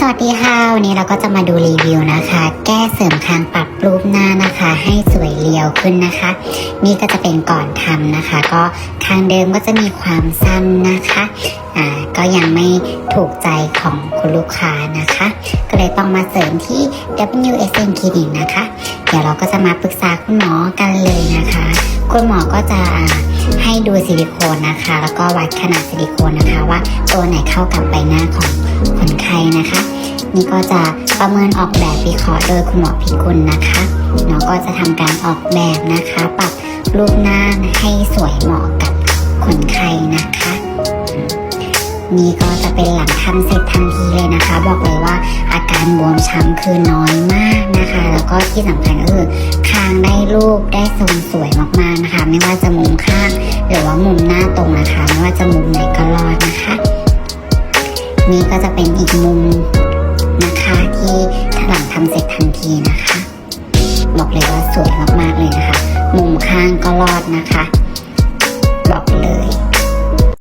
สวัสดีค่ะ วันนี้เราก็จะมาดูรีวิวนะคะ แก้เสริมคางปรับรูปหน้านะคะ ให้สวยเรียวขึ้นนะคะ นี่ก็จะเป็นก่อนทำนะคะ ก็คางเดิมก็จะมีความสั้นนะคะอ่าก็ยังไม่ถูกใจของคุณลูกค้านะคะ ก็เลยต้องมาเสริมที่ WSN Clinic นะคะ เดี๋ยวเราก็จะมาปรึกษาคุณหมอกันเลยนะคะ คุณหมอก็จะให้ดูซิลิโคนนะคะ แล้วก็วัดขนาดซิลิโคนนะคะ ว่าตัวไหนเข้ากับใบหน้าของ นี่ก็จะประเมินออกแบบวิเคราะห์โดยคุณหมอพิกุลนะคะเนาก็จะทำการออกแบบนะคะ ปรับรูปหน้าให้สวยเหมาะกับคนไข้นะคะ นี่ก็จะเป็นหลังทำเสร็จทันทีเลยนะคะ บอกเลยว่าอาการบวมช้ำคือน้อยมากนะคะ แล้วก็ที่สำคัญก็คือคางได้รูปได้ทรงสวยมากๆนะคะ ไม่ว่าจะมุมข้างหรือว่ามุมหน้าตรงนะคะ ไม่ว่าจะมุมไหนก็รอดนะคะ นี่ก็จะเป็นอีกมุม ทันทีนะคะ บอกเลยว่าสวยมากๆเลยนะคะ มุมข้างก็รอดนะคะ